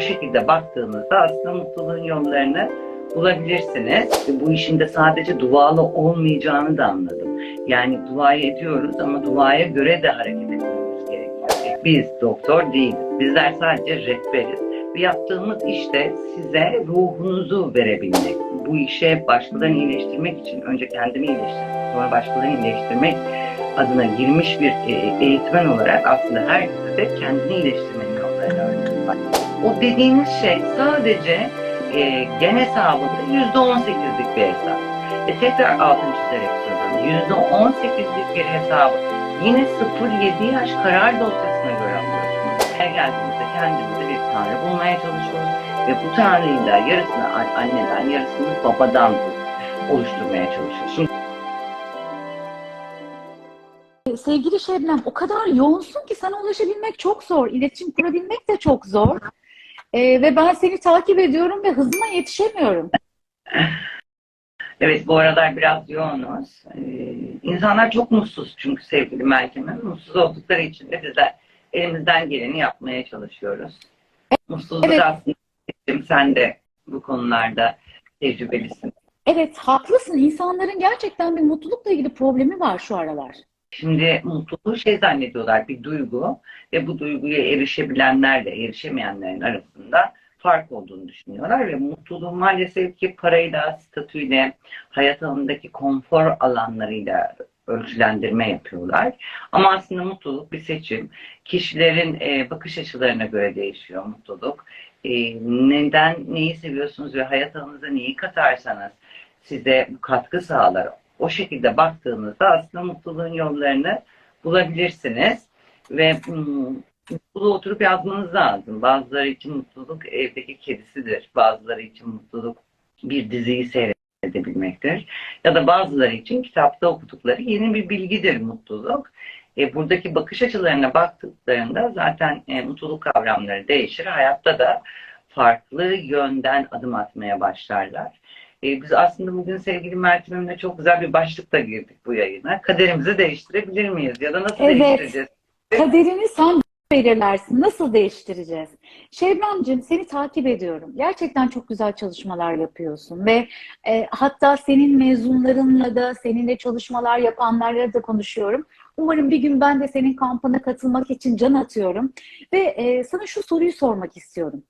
şekilde baktığınızda aslında mutluluğun yollarını bulabilirsiniz. Bu işin de sadece dualı olmayacağını da anladım. Yani duayı ediyoruz ama duaya göre de hareket etmemiz gerekiyor. Biz doktor değiliz. Bizler sadece rehberiz. Ve yaptığımız işte size ruhunuzu verebilmek. Bu işe başkalarını iyileştirmek için önce kendimi iyileştirmek, sonra başkalarını iyileştirmek adına girmiş bir e, eğitmen olarak aslında herkese de kendini öğretiyor. O dediğiniz şey sadece e, gen hesabında yüzde on sekizlik bir hesap. Ve tekrar altını çizerek söylüyorum. Yüzde on sekizlik bir hesabı yine 0-7 yaş karar dosyasına göre alıyorsunuz. Her geldiğimizde kendimize bir tanrı bulmaya çalışıyoruz. Ve bu tanrıyı da yarısını anneden, yarısını babadan oluşturmaya çalışıyoruz. Sevgili Şebnem, o kadar yoğunsun ki sana ulaşabilmek çok zor. İletişim kurabilmek de çok zor. Ee, ve ben seni takip ediyorum ve hızına yetişemiyorum. Evet bu aralar biraz yoğunuz. Ee, insanlar çok mutsuz çünkü sevgili Meltem'in. Mutsuz oldukları için de bizler elimizden geleni yapmaya çalışıyoruz. Mutsuzluk Evet. aslında sen de bu konularda tecrübelisin. Evet, haklısın. İnsanların gerçekten bir mutlulukla ilgili problemi var şu aralar. Şimdi mutluluğu şey zannediyorlar bir duygu ve bu duyguya erişebilenlerle erişemeyenlerin arasında fark olduğunu düşünüyorlar ve mutluluğu maalesef ki parayla, statüyle, hayat alanındaki konfor alanlarıyla ölçülendirme yapıyorlar. Ama aslında mutluluk bir seçim. Kişilerin e, bakış açılarına göre değişiyor mutluluk. E, neden, neyi seviyorsunuz ve hayat alanınıza neyi katarsanız size katkı sağlar. O şekilde baktığınızda aslında mutluluğun yollarını bulabilirsiniz. Ve mutluluğu oturup yazmanız lazım. Bazıları için mutluluk evdeki kedisidir. Bazıları için mutluluk bir diziyi seyredebilmektir. Ya da bazıları için kitapta okudukları yeni bir bilgidir mutluluk. E, buradaki bakış açılarına baktıklarında zaten e, mutluluk kavramları değişir. Hayatta da farklı yönden adım atmaya başlarlar. E, biz aslında bugün sevgili Meltem'imle çok güzel bir başlıkla girdik bu yayına. Kaderimizi değiştirebilir miyiz? Ya da nasıl Evet. değiştireceğiz? Kaderini sen belirlersin. Nasıl değiştireceğiz? Şebnemciğim seni takip ediyorum. Gerçekten çok güzel çalışmalar yapıyorsun ve e, hatta senin mezunlarınla da seninle çalışmalar yapanlarla da konuşuyorum. Umarım bir gün ben de senin kampına katılmak için can atıyorum ve e, sana şu soruyu sormak istiyorum.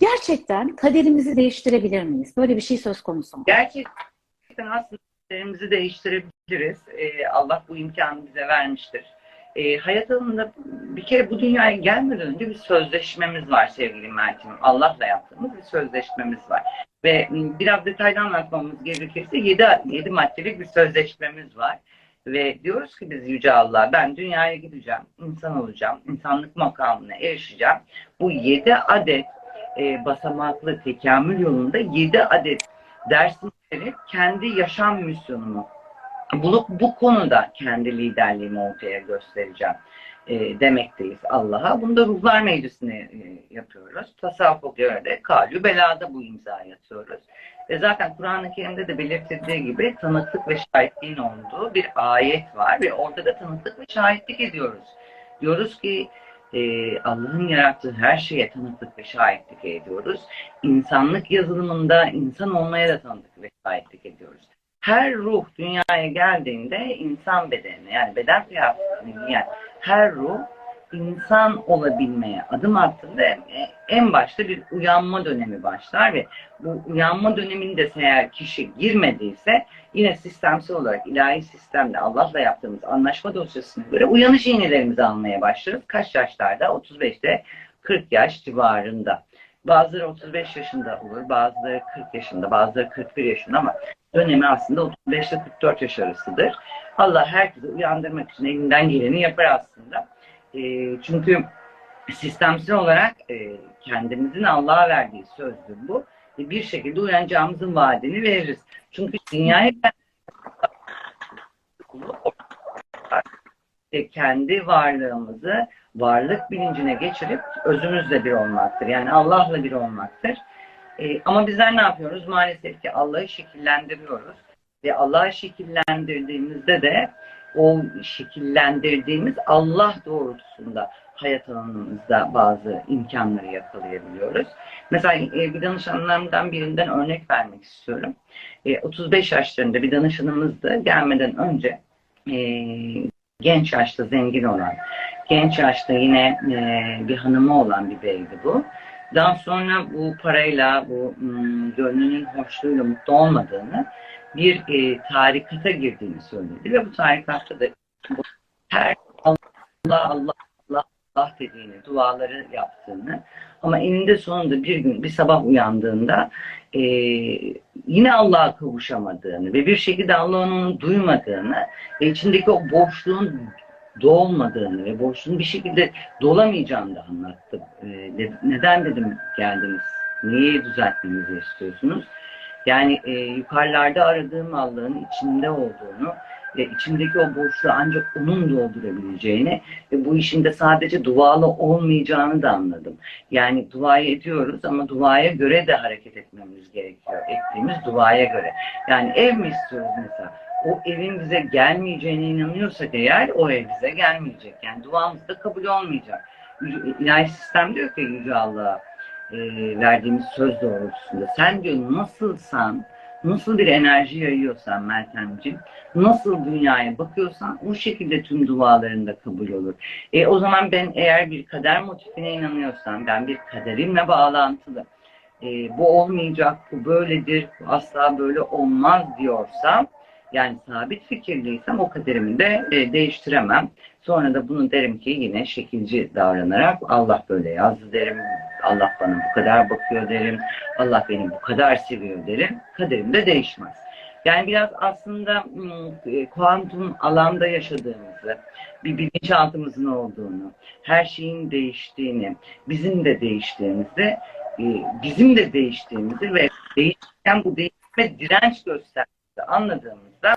Gerçekten kaderimizi değiştirebilir miyiz? Böyle bir şey söz konusu. mu? Gerçekten aslında kaderimizi değiştirebiliriz. E, Allah bu imkanı bize vermiştir. E, hayat alanında bir kere bu dünyaya gelmeden önce bir sözleşmemiz var sevgili Meltem'im. Allah'la yaptığımız bir sözleşmemiz var. Ve m, biraz detaylı anlatmamız gerekirse 7, 7 maddelik bir sözleşmemiz var. Ve diyoruz ki biz Yüce Allah ben dünyaya gideceğim, insan olacağım, insanlık makamına erişeceğim. Bu 7 adet e, basamaklı tekamül yolunda 7 adet dersini verip kendi yaşam misyonumu bulup bu konuda kendi liderliğimi ortaya göstereceğim e, demekteyiz Allah'a. Bunu da Ruhlar Meclisi'ne e, yapıyoruz. Tasavvufa göre de kalü belada bu imzayı atıyoruz. Ve zaten Kur'an-ı Kerim'de de belirtildiği gibi tanıklık ve şahitliğin olduğu bir ayet var ve orada da tanıklık ve şahitlik ediyoruz. Diyoruz ki e, Allah'ın yarattığı her şeye tanıklık ve şahitlik ediyoruz. İnsanlık yazılımında insan olmaya da tanıklık ve şahitlik ediyoruz. Her ruh dünyaya geldiğinde insan bedenine yani beden kıyafetini giyen her ruh insan olabilmeye adım attığında en başta bir uyanma dönemi başlar ve bu uyanma döneminde eğer kişi girmediyse yine sistemsel olarak ilahi sistemle Allah'la yaptığımız anlaşma dosyasına göre uyanış iğnelerimizi almaya başlarız. Kaç yaşlarda? 35'te 40 yaş civarında. Bazıları 35 yaşında olur, bazıları 40 yaşında, bazıları 41 yaşında ama dönemi aslında 35 ile 44 yaş arasıdır. Allah herkesi uyandırmak için elinden geleni yapar aslında. E, çünkü sistemsel olarak e, kendimizin Allah'a verdiği sözdür bu. Bir şekilde uyanacağımızın vaadini veririz. Çünkü dünyaya kendi varlığımızı varlık bilincine geçirip özümüzle bir olmaktır. Yani Allah'la bir olmaktır. E, ama bizler ne yapıyoruz? Maalesef ki Allah'ı şekillendiriyoruz. Ve Allah'ı şekillendirdiğimizde de o şekillendirdiğimiz Allah doğrultusunda hayat alanımızda bazı imkanları yakalayabiliyoruz. Mesela e, bir danışanlarımdan birinden örnek vermek istiyorum. E, 35 yaşlarında bir danışanımızdı. Gelmeden önce e, genç yaşta zengin olan, genç yaşta yine e, bir hanımı olan bir beydi bu. Daha sonra bu parayla, bu gönlünün hoşluğuyla mutlu olmadığını, bir e, tarikata girdiğini söyledi. Ve bu tarikatta da her Allah Allah dediğini, duaları yaptığını ama eninde sonunda bir gün bir sabah uyandığında e, yine Allah'a kavuşamadığını ve bir şekilde Allah'ın onu duymadığını ve içindeki o boşluğun dolmadığını ve boşluğun bir şekilde dolamayacağını da anlattı. E, de- neden dedim geldiniz? Niye düzeltmemizi istiyorsunuz? Yani e, yukarılarda aradığım Allah'ın içinde olduğunu ve içimdeki o boşluğu ancak onun doldurabileceğini ve bu işin de sadece dualı olmayacağını da anladım. Yani duayı ediyoruz ama duaya göre de hareket etmemiz gerekiyor. Ettiğimiz duaya göre. Yani ev mi istiyoruz mesela? O evin bize gelmeyeceğine inanıyorsak eğer o ev bize gelmeyecek. Yani duamız da kabul olmayacak. İlahi sistem diyor ki Yüce Allah'a e, verdiğimiz söz doğrultusunda. Sen diyor nasılsan, nasıl bir enerji yayıyorsan Meltemciğim, nasıl dünyaya bakıyorsan o şekilde tüm duaların da kabul olur. E, o zaman ben eğer bir kader motifine inanıyorsam, ben bir kaderimle bağlantılı, e, bu olmayacak, bu böyledir, bu asla böyle olmaz diyorsam, yani sabit fikirliysem o kaderimi de e, değiştiremem. Sonra da bunu derim ki yine şekilci davranarak Allah böyle yazdı derim, Allah bana bu kadar bakıyor derim, Allah beni bu kadar seviyor derim, kaderim de değişmez. Yani biraz aslında e, kuantum alanda yaşadığımızı, bir bilinçaltımızın olduğunu, her şeyin değiştiğini, bizim de değiştiğimizi, e, bizim de değiştiğimizi ve değişirken bu değişime direnç gösterdiğimizi anladığımızda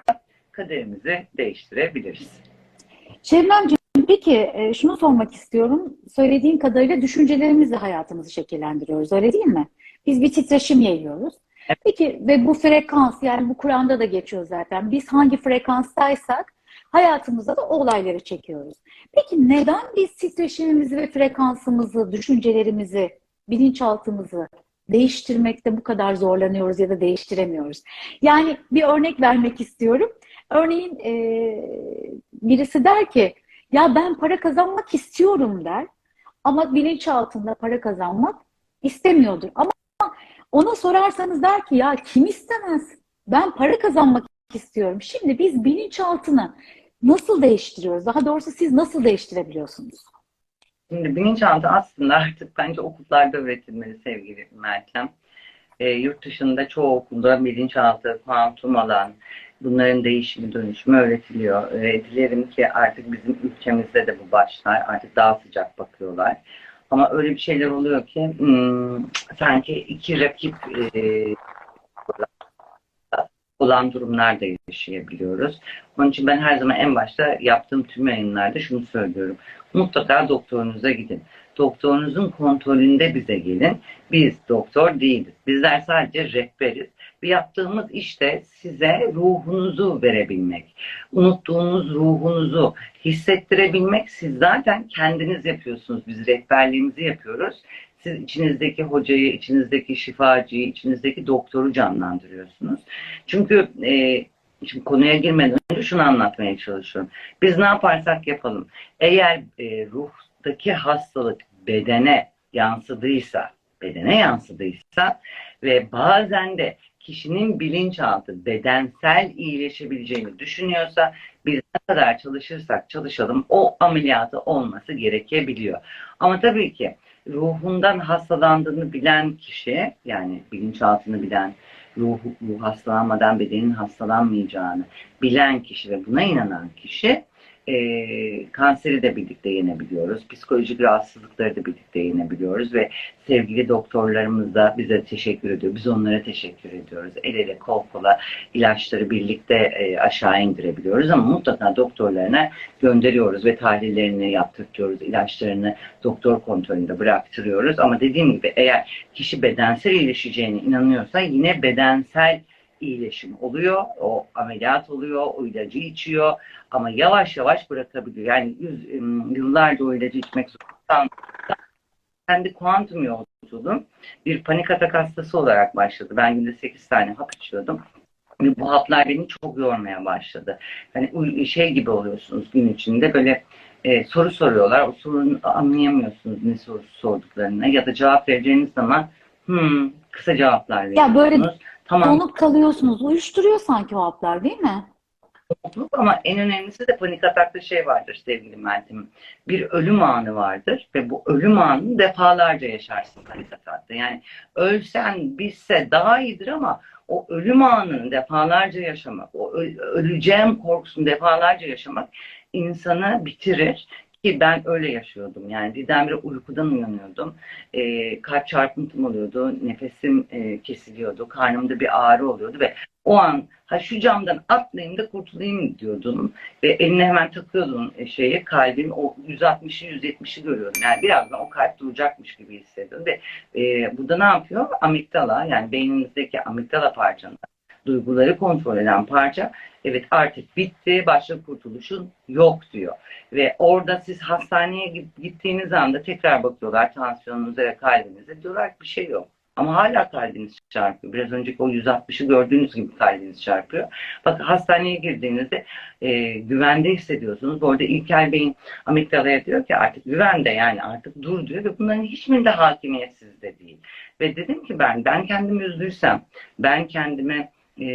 kaderimizi değiştirebiliriz. Şebnemciğim peki e, şunu sormak istiyorum. Söylediğin kadarıyla düşüncelerimizle hayatımızı şekillendiriyoruz öyle değil mi? Biz bir titreşim yayıyoruz. Evet. Peki ve bu frekans yani bu Kur'an'da da geçiyor zaten. Biz hangi frekanstaysak hayatımızda da o olayları çekiyoruz. Peki neden biz titreşimimizi ve frekansımızı, düşüncelerimizi, bilinçaltımızı değiştirmekte bu kadar zorlanıyoruz ya da değiştiremiyoruz? Yani bir örnek vermek istiyorum. Örneğin e, birisi der ki ya ben para kazanmak istiyorum der ama bilinçaltında para kazanmak istemiyordur. Ama ona sorarsanız der ki ya kim istemez? Ben para kazanmak istiyorum. Şimdi biz bilinçaltını nasıl değiştiriyoruz? Daha doğrusu siz nasıl değiştirebiliyorsunuz? Şimdi bilinçaltı aslında artık bence okullarda öğretilmeli sevgili Meltem. E, yurt dışında çoğu okulda bilinçaltı, kuantum alan, bunların değişimi, dönüşümü öğretiliyor. E, dilerim ki artık bizim ülkemizde de bu başlar. Artık daha sıcak bakıyorlar. Ama öyle bir şeyler oluyor ki hmm, sanki iki rakip e, olan durumlar da yaşayabiliyoruz. Onun için ben her zaman en başta yaptığım tüm yayınlarda şunu söylüyorum. Mutlaka doktorunuza gidin. Doktorunuzun kontrolünde bize gelin. Biz doktor değiliz. Bizler sadece rehberiz. Ve yaptığımız işte size ruhunuzu verebilmek. Unuttuğunuz ruhunuzu hissettirebilmek siz zaten kendiniz yapıyorsunuz. Biz rehberliğimizi yapıyoruz. Siz içinizdeki hocayı, içinizdeki şifacıyı, içinizdeki doktoru canlandırıyorsunuz. Çünkü e, şimdi konuya girmeden önce şunu anlatmaya çalışıyorum. Biz ne yaparsak yapalım. Eğer e, ruhtaki hastalık bedene yansıdıysa, bedene yansıdıysa ve bazen de kişinin bilinçaltı bedensel iyileşebileceğini düşünüyorsa biz ne kadar çalışırsak çalışalım o ameliyatı olması gerekebiliyor. Ama tabii ki ruhundan hastalandığını bilen kişi yani bilinçaltını bilen ruh, ruh hastalanmadan bedenin hastalanmayacağını bilen kişi ve buna inanan kişi e, kanseri de birlikte yenebiliyoruz. Psikolojik rahatsızlıkları da birlikte yenebiliyoruz ve sevgili doktorlarımız da bize teşekkür ediyor. Biz onlara teşekkür ediyoruz. El ele kol kola ilaçları birlikte e, aşağı indirebiliyoruz ama mutlaka doktorlarına gönderiyoruz ve tahlillerini yaptırtıyoruz. ilaçlarını doktor kontrolünde bıraktırıyoruz. Ama dediğim gibi eğer kişi bedensel iyileşeceğine inanıyorsa yine bedensel iyileşim oluyor, o ameliyat oluyor, o ilacı içiyor ama yavaş yavaş bırakabiliyor. Yani yüz, yıllarca o ilacı içmek zorunda kendi kuantum yolculuğum bir panik atak hastası olarak başladı. Ben günde 8 tane hap içiyordum. Ve bu haplar beni çok yormaya başladı. Hani şey gibi oluyorsunuz gün içinde böyle e, soru soruyorlar. O sorunu anlayamıyorsunuz ne sorusu sorduklarını ya da cevap vereceğiniz zaman hmm, kısa cevaplar veriyorsunuz. Ya böyle tamam donup kalıyorsunuz. Uyuşturuyor sanki o haplar değil mi? mutluluk ama en önemlisi de panik atakta şey vardır sevgili Meltem'im. Bir ölüm anı vardır ve bu ölüm anını defalarca yaşarsın panik atakta. Yani ölsen bitse daha iyidir ama o ölüm anını defalarca yaşamak, o öleceğim korkusunu defalarca yaşamak insanı bitirir. Ki ben öyle yaşıyordum. Yani birdenbire uykudan uyanıyordum. Ee, kalp çarpıntım oluyordu. Nefesim e, kesiliyordu. Karnımda bir ağrı oluyordu ve o an ha şu camdan atlayayım da kurtulayım diyordum. Ve eline hemen takıyordun e, şeyi kalbin o 160'ı 170'i görüyordum. Yani birazdan o kalp duracakmış gibi hissediyordum. Ve e, burada ne yapıyor? Amigdala yani beynimizdeki amigdala parçanın duyguları kontrol eden parça evet artık bitti başka kurtuluşun yok diyor. Ve orada siz hastaneye git- gittiğiniz anda tekrar bakıyorlar tansiyonunuza ve kalbinize diyorlar ki bir şey yok. Ama hala kalbiniz çarpıyor. Biraz önceki o 160'ı gördüğünüz gibi kalbiniz çarpıyor. Bakın hastaneye girdiğinizde e, güvende hissediyorsunuz. Bu arada İlker Bey'in amigdalaya diyor ki artık güvende yani artık dur diyor ve bunların hiçbirinde hakimiyetsiz de değil. Ve dedim ki ben ben kendimi üzdüysem, ben kendime e,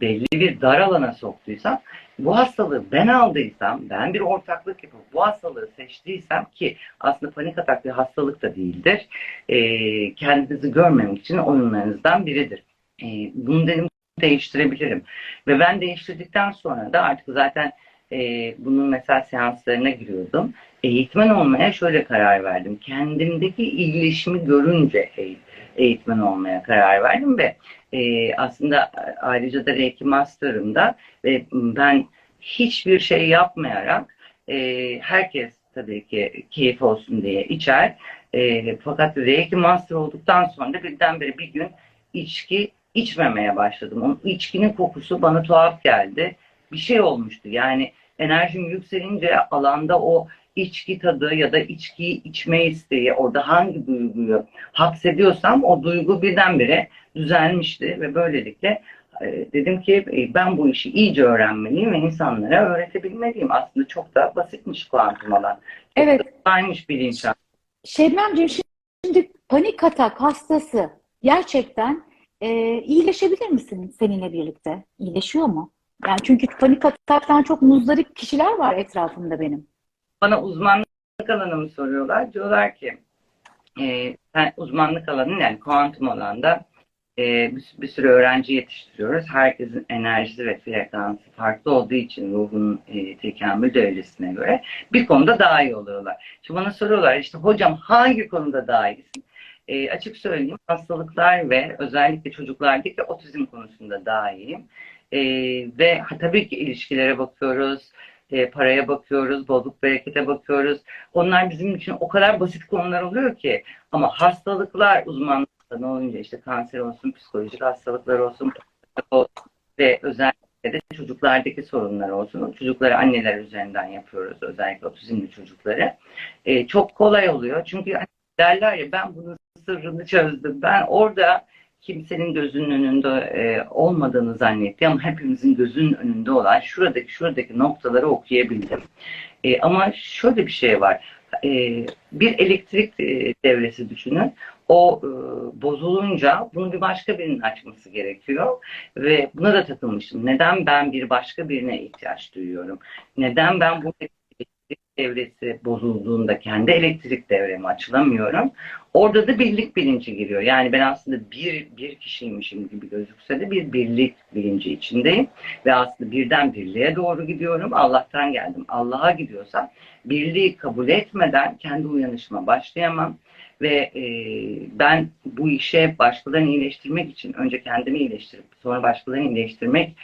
belli bir dar alana soktuysam, bu hastalığı ben aldıysam, ben bir ortaklık yapıp bu hastalığı seçtiysem ki aslında panik atak bir hastalık da değildir. E, kendinizi görmemek için oyunlarınızdan biridir. E, bunu dedim değiştirebilirim. Ve ben değiştirdikten sonra da artık zaten e, bunun mesela seanslarına giriyordum. Eğitmen olmaya şöyle karar verdim. Kendimdeki iyileşimi görünce eğ- eğitmen olmaya karar verdim ve e, aslında ayrıca da Reiki Master'ımda ve ben hiçbir şey yapmayarak e, herkes tabii ki keyif olsun diye içer. E, fakat Reiki Master olduktan sonra birdenbire bir gün içki içmemeye başladım. O içkinin kokusu bana tuhaf geldi. Bir şey olmuştu. Yani enerjim yükselince alanda o içki tadı ya da içkiyi içme isteği orada hangi duyguyu hapsediyorsam o duygu birdenbire düzelmişti ve böylelikle e, dedim ki e, ben bu işi iyice öğrenmeliyim ve insanlara öğretebilmeliyim. Aslında çok da basitmiş kuantum alan. Evet. da kolaymış bilinçaltı. Şebnemciğim şimdi panik atak hastası gerçekten e, iyileşebilir misin seninle birlikte? İyileşiyor mu? Yani çünkü panik ataktan çok muzdarip kişiler var etrafımda benim. Bana uzmanlık alanımı soruyorlar. Diyorlar ki e, sen uzmanlık alanın yani kuantum alanda e, bir, bir sürü öğrenci yetiştiriyoruz. Herkesin enerjisi ve frekansı farklı olduğu için ruhun e, tekamül devresine göre bir konuda daha iyi oluyorlar. Şimdi bana soruyorlar işte hocam hangi konuda daha iyisin? E, açık söyleyeyim hastalıklar ve özellikle çocuklardaki otizm konusunda daha iyiyim. E, ve tabii ki ilişkilere bakıyoruz, e, paraya bakıyoruz, bolluk berekete bakıyoruz. Onlar bizim için o kadar basit konular oluyor ki ama hastalıklar uzmanlıkta ne olunca işte kanser olsun, psikolojik hastalıklar olsun ve özellikle de çocuklardaki sorunlar olsun. Çocukları anneler üzerinden yapıyoruz özellikle otizmli çocukları. E, çok kolay oluyor çünkü hani derler ya ben bunun sırrını çözdüm. Ben orada kimsenin gözünün önünde e, olmadığını zannetti ama hepimizin gözünün önünde olan şuradaki şuradaki noktaları okuyabildim. E, ama şöyle bir şey var. E, bir elektrik devresi düşünün. O bozulunca bunu bir başka birinin açması gerekiyor ve buna da takılmıştım. Neden ben bir başka birine ihtiyaç duyuyorum? Neden ben bu devresi bozulduğunda kendi elektrik devremi açılamıyorum? Orada da birlik bilinci giriyor. Yani ben aslında bir, bir kişiymişim gibi gözükse de bir birlik bilinci içindeyim. Ve aslında birden birliğe doğru gidiyorum. Allah'tan geldim. Allah'a gidiyorsam birliği kabul etmeden kendi uyanışıma başlayamam. Ve e, ben bu işe başkalarını iyileştirmek için önce kendimi iyileştirip sonra başkalarını iyileştirmek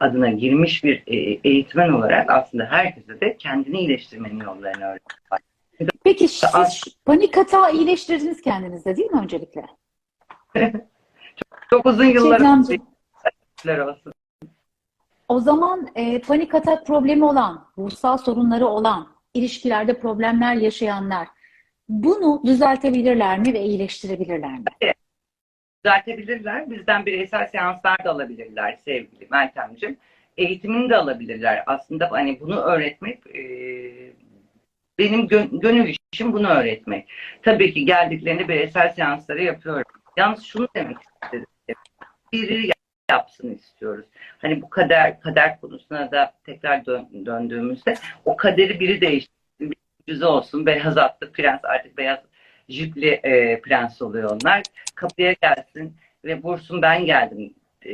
adına girmiş bir e, eğitmen olarak aslında herkese de kendini iyileştirmenin yollarını öğretmek. Peki siz panik atağı iyileştirdiniz kendinizde değil mi öncelikle? Çok uzun yıllar Şebnemciğim, Şükürler olsun. O zaman e, panik atak problemi olan, ruhsal sorunları olan, ilişkilerde problemler yaşayanlar bunu düzeltebilirler mi ve iyileştirebilirler mi? Düzeltebilirler. Bizden bireysel seanslar da alabilirler sevgili Meltemciğim. Eğitimini de alabilirler. Aslında hani bunu öğretmek e, benim gö- gönül işim bunu öğretmek. Tabii ki geldiklerinde bireysel seansları yapıyorum. Yalnız şunu demek istedim. Biri yapsın istiyoruz. Hani bu kader kader konusuna da tekrar dön- döndüğümüzde o kaderi biri değiştirsin. Bir mucize olsun. Beyaz atlı prens artık beyaz jipli e, prens oluyor onlar. Kapıya gelsin ve vursun ben geldim e,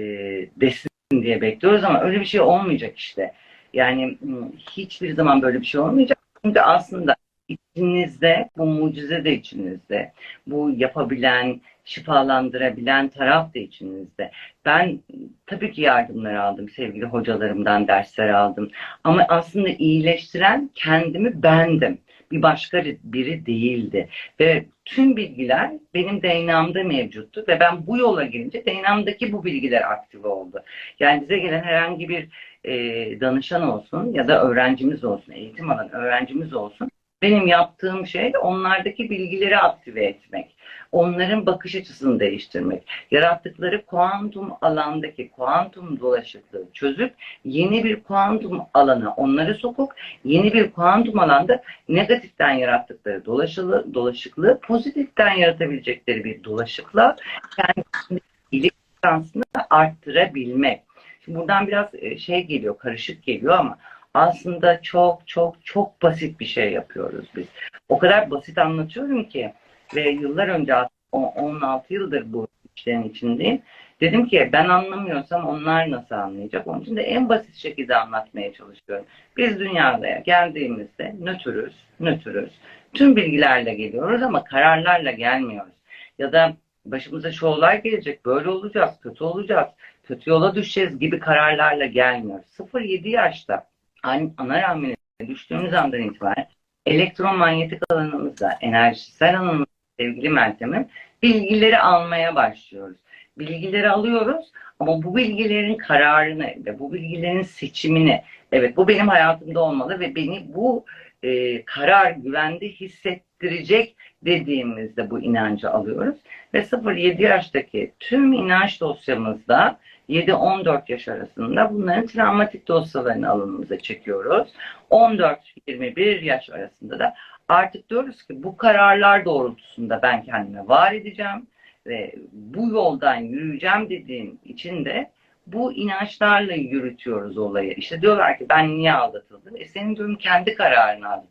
desin diye bekliyoruz ama öyle bir şey olmayacak işte. Yani hmm, hiçbir zaman böyle bir şey olmayacak. Çünkü aslında içinizde, bu mucize de içinizde, bu yapabilen, şifalandırabilen taraf da içinizde. Ben tabii ki yardımlar aldım, sevgili hocalarımdan dersler aldım. Ama aslında iyileştiren kendimi bendim. Bir başka biri değildi. Ve tüm bilgiler benim DNA'mda mevcuttu ve ben bu yola girince DNA'mdaki bu bilgiler aktive oldu. Yani bize gelen herhangi bir e, danışan olsun ya da öğrencimiz olsun, eğitim alan öğrencimiz olsun. Benim yaptığım şey onlardaki bilgileri aktive etmek. Onların bakış açısını değiştirmek. Yarattıkları kuantum alandaki kuantum dolaşıklığı çözüp yeni bir kuantum alana onları sokup yeni bir kuantum alanda negatiften yarattıkları dolaşılı, dolaşıklığı pozitiften yaratabilecekleri bir dolaşıkla kendi iyilik şansını arttırabilmek. Şimdi buradan biraz e, şey geliyor, karışık geliyor ama aslında çok çok çok basit bir şey yapıyoruz biz. O kadar basit anlatıyorum ki ve yıllar önce 16 yıldır bu işlerin içindeyim. Dedim ki ben anlamıyorsam onlar nasıl anlayacak? Onun için de en basit şekilde anlatmaya çalışıyorum. Biz dünyaya geldiğimizde nötrüz, nötrüz. Tüm bilgilerle geliyoruz ama kararlarla gelmiyoruz. Ya da başımıza şu olay gelecek, böyle olacağız, kötü olacağız, kötü yola düşeceğiz gibi kararlarla gelmiyoruz. 0-7 yaşta ana rahmine düştüğümüz andan itibaren elektromanyetik alanımızda, enerjisel alanımızda sevgili Meltem'im bilgileri almaya başlıyoruz. Bilgileri alıyoruz ama bu bilgilerin kararını ve bu bilgilerin seçimini evet bu benim hayatımda olmalı ve beni bu e, karar güvende hissettirecek dediğimizde bu inancı alıyoruz. Ve 0-7 yaştaki tüm inanç dosyamızda 7-14 yaş arasında bunların travmatik dosyalarını alanımıza çekiyoruz. 14-21 yaş arasında da artık diyoruz ki bu kararlar doğrultusunda ben kendime var edeceğim ve bu yoldan yürüyeceğim dediğim için de bu inançlarla yürütüyoruz olayı. İşte diyorlar ki ben niye aldatıldım? E senin diyorum kendi kararını aldın.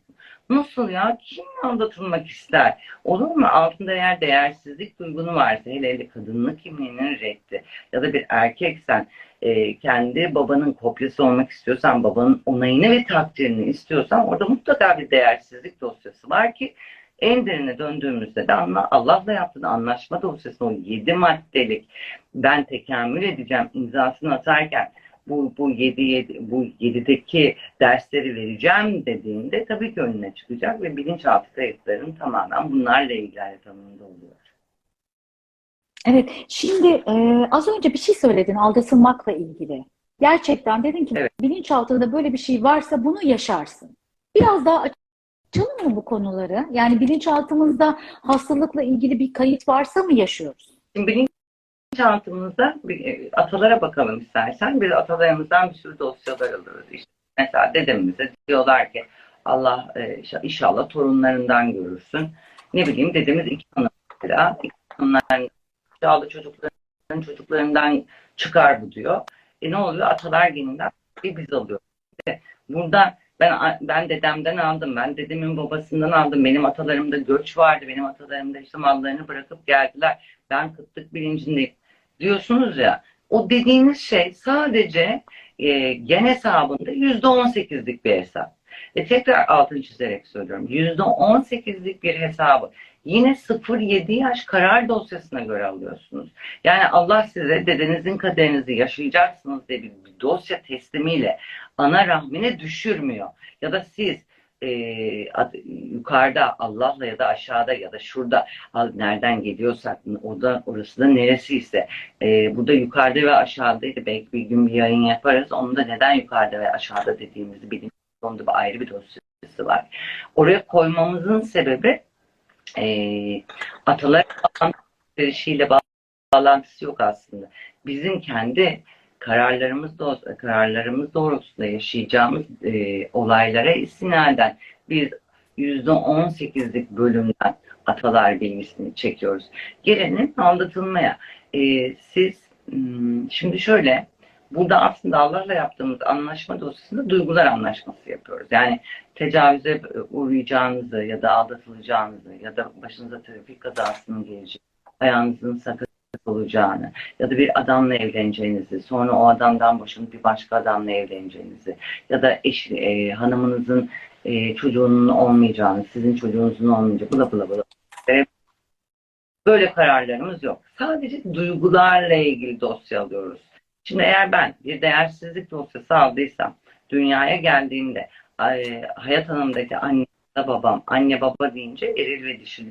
Nasıl ya? Kim aldatılmak ister? Olur mu? Altında eğer değersizlik duygunu varsa hele hele kadınlık kimliğinin reddi ya da bir erkeksen e, kendi babanın kopyası olmak istiyorsan babanın onayını ve takdirini istiyorsan orada mutlaka bir değersizlik dosyası var ki en derine döndüğümüzde de Allah'la yaptığın anlaşma dosyası o yedi maddelik ben tekamül edeceğim imzasını atarken bu bu 7 7 bu 7'deki dersleri vereceğim dediğinde tabii ki önüne çıkacak ve bilinçaltı kayıtların tamamen bunlarla ilgili haritamında oluyor. Evet, şimdi e, az önce bir şey söyledin aldatılmakla ilgili. Gerçekten dedin ki evet. bilinçaltında böyle bir şey varsa bunu yaşarsın. Biraz daha açalım mı bu konuları? Yani bilinçaltımızda hastalıkla ilgili bir kayıt varsa mı yaşıyoruz? Şimdi bilinç bilinçaltımızda e, atalara bakalım istersen. Biz atalarımızdan bir sürü dosyalar alırız. İşte mesela dedemize diyorlar ki Allah e, inşallah torunlarından görürsün. Ne bileyim dedemiz iki hanım mesela. İki hanımların inşallah çocukların çocuklarından çıkar bu diyor. E ne oluyor? Atalar geninden bir biz alıyoruz. Burada ben ben dedemden aldım. Ben dedemin babasından aldım. Benim atalarımda göç vardı. Benim atalarımda işte mallarını bırakıp geldiler. Ben kıtlık bilincindeyim diyorsunuz ya o dediğiniz şey sadece e, gen hesabında yüzde on sekizlik bir hesap. Ve tekrar altını çizerek söylüyorum. Yüzde on sekizlik bir hesabı yine 0-7 yaş karar dosyasına göre alıyorsunuz. Yani Allah size dedenizin kaderinizi yaşayacaksınız diye bir dosya teslimiyle ana rahmine düşürmüyor. Ya da siz e, ad- yukarıda Allah'la ya da aşağıda ya da şurada nereden geliyorsak o da orası da neresiyse e, burada yukarıda ve aşağıdaydı. Belki bir gün bir yayın yaparız. Onu da neden yukarıda ve aşağıda dediğimizi bilin. Onda bir ayrı bir dosyası var. Oraya koymamızın sebebi e, ataların işiyle bağlantısı yok aslında. Bizim kendi kararlarımız kararlarımız doğrultusunda yaşayacağımız e, olaylara istinaden biz %18'lik bölümden atalar bilgisini çekiyoruz. Gelelim aldatılmaya. E, siz hmm, şimdi şöyle burada aslında Allah'la yaptığımız anlaşma dosyasında duygular anlaşması yapıyoruz. Yani tecavüze uğrayacağınızı ya da aldatılacağınızı ya da başınıza trafik kazasının geleceği, ayağınızın sakat olacağını ya da bir adamla evleneceğinizi, sonra o adamdan boşanıp bir başka adamla evleneceğinizi ya da eş, e, hanımınızın e, çocuğunun olmayacağını, sizin çocuğunuzun olmayacağını, bula bula bula. E, Böyle kararlarımız yok. Sadece duygularla ilgili dosya alıyoruz. Şimdi eğer ben bir değersizlik dosyası aldıysam, dünyaya geldiğimde hayat hanımdaki anne babam, anne baba deyince eril ve dişil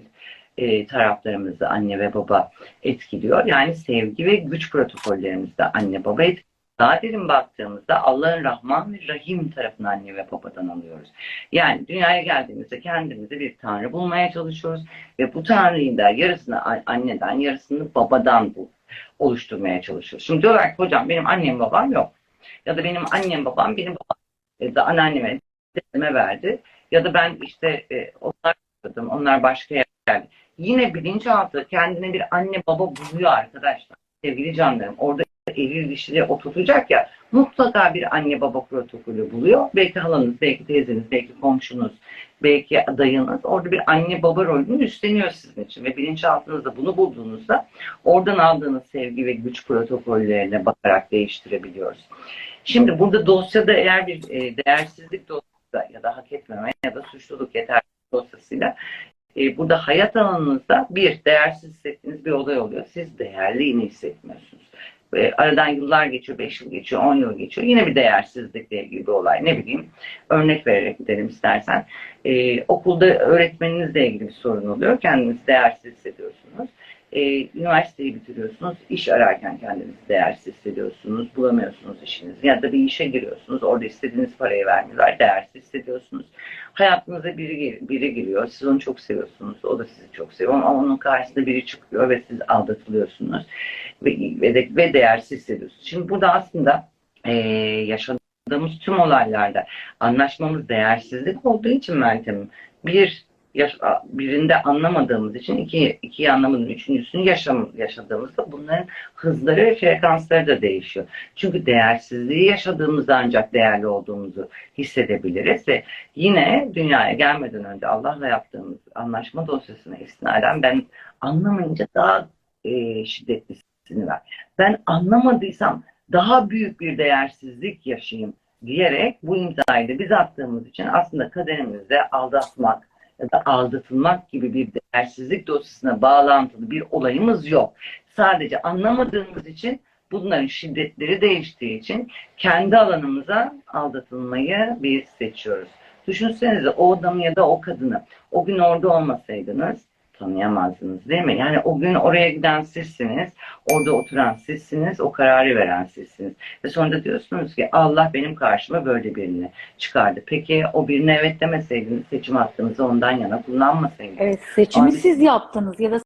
e, taraflarımızı anne ve baba etkiliyor. Yani sevgi ve güç protokollerimizde anne baba etkiliyor. Daha derin baktığımızda Allah'ın Rahman ve Rahim tarafını anne ve babadan alıyoruz. Yani dünyaya geldiğimizde kendimize bir tanrı bulmaya çalışıyoruz ve bu tanrıyı da yarısını anneden yarısını babadan bul, oluşturmaya çalışıyoruz. Şimdi diyorlar ki hocam benim annem babam yok. Ya da benim annem babam benim babam ya da anneanneme dedeme verdi. Ya da ben işte e, onlar yapıyordum, onlar başka yerde. Yine bilinçaltı kendine bir anne baba buluyor arkadaşlar. Sevgili canlarım orada eril dişili oturtacak ya mutlaka bir anne baba protokolü buluyor. Belki halanız, belki teyzeniz, belki komşunuz, belki dayınız orada bir anne baba rolünü üstleniyor sizin için. Ve bilinçaltınızda bunu bulduğunuzda oradan aldığınız sevgi ve güç protokollerine bakarak değiştirebiliyoruz. Şimdi burada dosyada eğer bir e, değersizlik dosyası ya da hak etmeme ya da suçluluk yeterli dosyasıyla e, burada hayat alanınızda bir değersiz hissettiğiniz bir olay oluyor. Siz değerli hissetmiyorsunuz. E, aradan yıllar geçiyor, 5 yıl geçiyor, 10 yıl geçiyor. Yine bir değersizlikle ilgili bir olay. Ne bileyim örnek vererek gidelim istersen. E, okulda öğretmeninizle ilgili bir sorun oluyor. Kendinizi değersiz hissediyorsunuz. E, üniversiteyi bitiriyorsunuz. iş ararken kendinizi değersiz hissediyorsunuz. Bulamıyorsunuz işinizi. Ya da bir işe giriyorsunuz. Orada istediğiniz parayı vermiyorlar. Değersiz hissediyorsunuz. Hayatınıza biri, biri giriyor. Siz onu çok seviyorsunuz. O da sizi çok seviyor. Ama onun karşısında biri çıkıyor ve siz aldatılıyorsunuz. Ve, ve, de, ve değersiz hissediyorsunuz. Şimdi burada aslında e, yaşadığımız tüm olaylarda anlaşmamız değersizlik olduğu için Meltem'im bir yaş- birinde anlamadığımız için iki, ikiyi anlamadığımız üçüncüsünü yaşam, yaşadığımızda bunların hızları ve frekansları da değişiyor. Çünkü değersizliği yaşadığımızda ancak değerli olduğumuzu hissedebiliriz ve yine dünyaya gelmeden önce Allah'la yaptığımız anlaşma dosyasına istinaden ben anlamayınca daha e, şiddetlisini ver. Ben anlamadıysam daha büyük bir değersizlik yaşayayım diyerek bu imzayı da biz attığımız için aslında kaderimizde aldatmak ya da aldatılmak gibi bir değersizlik dosyasına bağlantılı bir olayımız yok. Sadece anlamadığımız için bunların şiddetleri değiştiği için kendi alanımıza aldatılmayı biz seçiyoruz. Düşünsenize o adamı ya da o kadını o gün orada olmasaydınız tanıyamazdınız değil mi? Yani o gün oraya giden sizsiniz, orada oturan sizsiniz, o kararı veren sizsiniz. Ve sonra da diyorsunuz ki Allah benim karşıma böyle birini çıkardı. Peki o birine evet demeseydiniz, seçim hakkınızı ondan yana kullanmasaydınız. Evet, seçimi Abi- siz yaptınız ya da